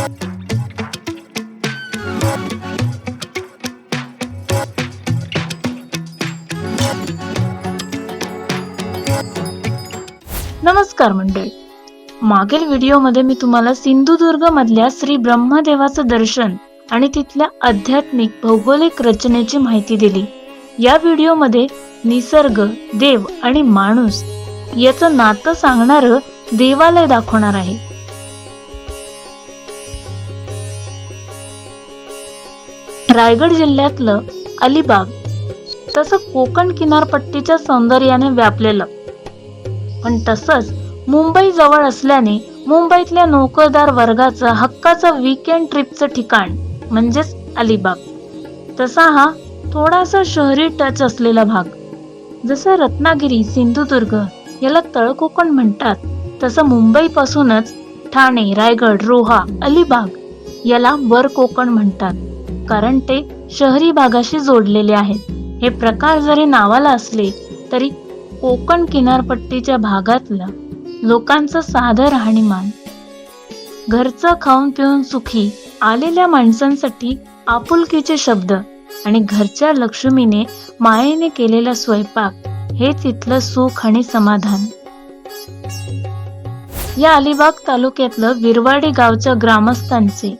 नमस्कार मंडळी. मागील व्हिडिओमध्ये मी तुम्हाला सिंधुदुर्ग मधल्या श्री ब्रह्मदेवाचं दर्शन आणि तिथल्या आध्यात्मिक भौगोलिक रचनेची माहिती दिली. या व्हिडिओमध्ये निसर्ग देव आणि माणूस याचं नातं सांगणार देवालय दाखवणार आहे. रायगड जिल्ह्यातलं अलिबाग तसं कोकण किनारपट्टीच्या सौंदर्याने व्यापलेलं. पण तसंच मुंबई जवळ असल्याने मुंबईतल्या नोकरदार वर्गाचं हक्काचं वीकेंड ट्रिपचं ठिकाण म्हणजेच अलिबाग. तसा हा थोडासा शहरी टच असलेला भाग. जसं रत्नागिरी सिंधुदुर्ग याला तळकोकण म्हणतात तसं मुंबईपासूनच ठाणे रायगड रोहा अलिबाग याला वर कोकण म्हणतात. कारण ते शहरी भागाशी जोडलेले आहेत. हे प्रकार जरी नावाला असले तरी कोकण किनारपट्टीच्या भागातल्या लोकांचं साधं राहणीमान घरचं खाऊन पिऊन सुखी आलेल्या माणसांसाठी आपुलकीचे शब्द आणि घरच्या लक्ष्मीने मायेने केलेला स्वयंपाक हे तिथलं सुख आणि समाधान. या अलिबाग तालुक्यातलं विरवाडी गावच्या ग्रामस्थांचे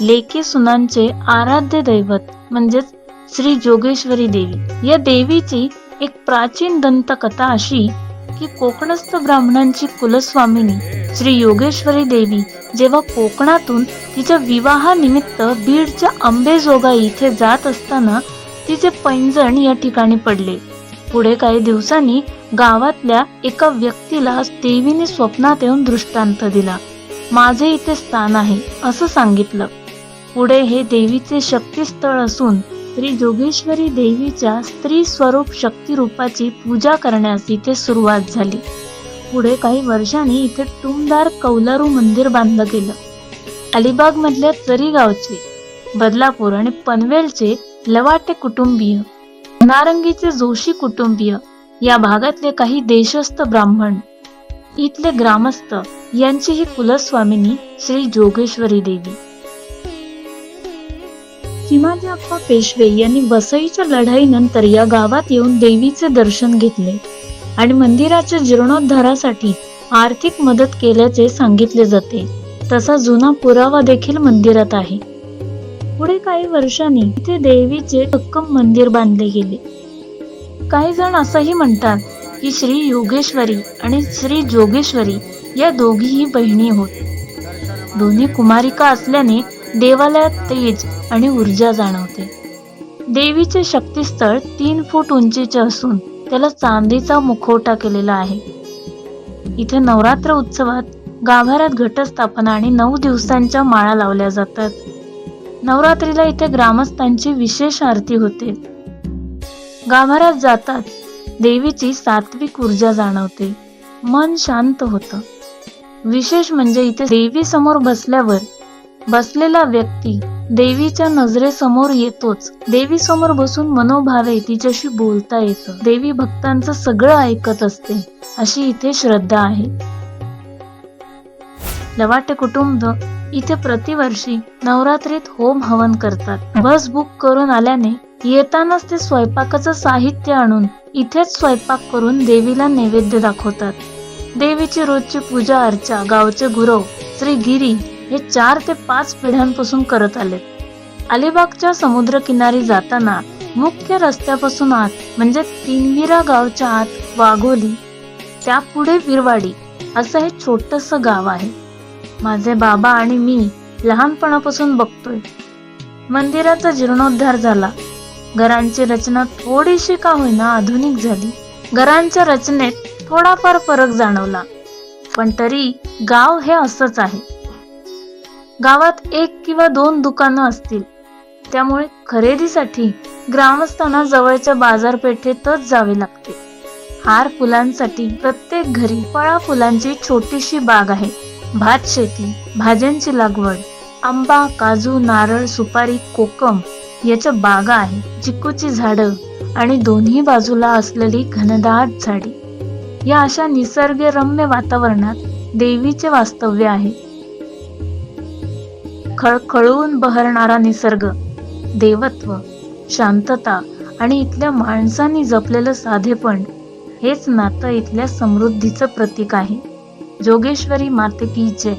लेखी सुनांचे आराध्य दैवत म्हणजेच श्री जोगेश्वरी देवी. या देवीची एक प्राचीन दंतकथा अशी की कोकणस्थ ब्राह्मणांची कुलस्वामिनी श्री योगेश्वरी देवी जेव्हा कोकणातून तिच्या विवाहानिमित्त बीडच्या आंबेजोगाई इथे जात असताना तिचे पैंजण या ठिकाणी पडले. पुढे काही दिवसांनी गावातल्या एका व्यक्तीला देवीने स्वप्नात येऊन दृष्टांत दिला. माझे इथे स्थान आहे असं सांगितलं. पुढे हे देवीचे शक्तिस्थळ असून श्री जोगेश्वरी देवीच्या स्त्री स्वरूप शक्ती रूपाची पूजा करण्यास इथे सुरुवात झाली. पुढे काही वर्षांनी इथे टुमदार कौलारू मंदिर बांधलं गेलं. अलिबाग मधल्या चरीगावचे बदलापूर आणि पनवेलचे लवाटे कुटुंबीय नारंगीचे जोशी कुटुंबीय या भागातले काही देशस्थ ब्राह्मण इथले ग्रामस्थ यांची ही कुलस्वामिनी श्री जोगेश्वरी देवी. चिमाजी अप्पा पेशवे यांनी वसईच्या लढाईनंतर या गावात येऊन देवीचे दर्शन घेतले आणि मंदिराच्या जीर्णोद्धारासाठी आर्थिक मदत केल्याचे सांगितले जाते. तसा जुना पुरावा देखील मंदिरात आहे. पुढे काही वर्षांनी इथे देवीचे भक्कम मंदिर बांधले गेले. काही जण असंही म्हणतात की श्री योगेश्वरी आणि श्री जोगेश्वरी या दोघीही बहिणी होत. दोन्ही कुमारिका असल्याने देवालयात तेज आणि ऊर्जा जाणवते. देवीचे शक्तिस्थळ तीन फूट उंचीचे असून त्याला चांदीचा मुखवटा केलेला आहे. इथे नवरात्र उत्सवात गाभाऱ्यात घटस्थापना आणि नऊ दिवसांच्या माळा लावल्या जातात. नवरात्रीला इथे ग्रामस्थांची विशेष आरती होते. गाभाऱ्यात जातात देवीची सात्विक ऊर्जा जाणवते. मन शांत होतं. विशेष म्हणजे इथे देवी समोर बसल्यावर बसलेला व्यक्ती देवीच्या नजरेसमोर येतोच. देवी समोर बसून मनोभावे तिच्याशी बोलता येतं. देवी भक्तांचं सगळं ऐकत असते. अशी इथे श्रद्धा आहे. लवाटे कुटुंब इथे प्रतिवर्षी नवरात्रीत होम हवन करतात. बस बुक करून आल्याने येतानाच ते स्वयंपाकाचं साहित्य आणून इथेच स्वयंपाक करून देवीला नैवेद्य दाखवतात. देवीची रोजची पूजा अर्चा गावचे गुरव श्री गिरी हे चार ते पाच पिढ्यांपासून करत आले अलिबागच्या समुद्रकिनारी जाताना मुख्य रस्त्यापासून आत म्हणजे तिनविरा गावच्या आत वाघोली त्यापुढे विरवाडी असं हे छोटस गाव आहे. माझे बाबा आणि मी लहानपणापासून बघतोय. मंदिराचा जीर्णोद्धार झाला. घरांची रचना थोडीशी का होईना आधुनिक झाली. घरांच्या रचनेत थोडाफार फरक जाणवला. पण तरी गाव हे असंच आहे. गावात एक किंवा दोन दुकानं असतील. त्यामुळे खरेदीसाठी ग्रामस्थांना जवळच्या बाजारपेठेतच जावे लागते. हार फुलांसाठी प्रत्येक घरी फळा फुलांची छोटीशी बाग आहे. भात शेती भाज्यांची लागवड आंबा काजू नारळ सुपारी कोकम याच्या बागा आहे चिकूची झाडं आणि दोन्ही बाजूला असलेली घनदाट झाडी. या अशा निसर्गरम्य वातावरणात देवीचे वास्तव्य आहे. खळखळून बहरणारा निसर्ग देवत्व शांतता आणि इथल्या माणसांनी जपलेलं साधेपण हेच नातं इथल्या समृद्धीचं प्रतीक आहे. जोगेश्वरी माते की जय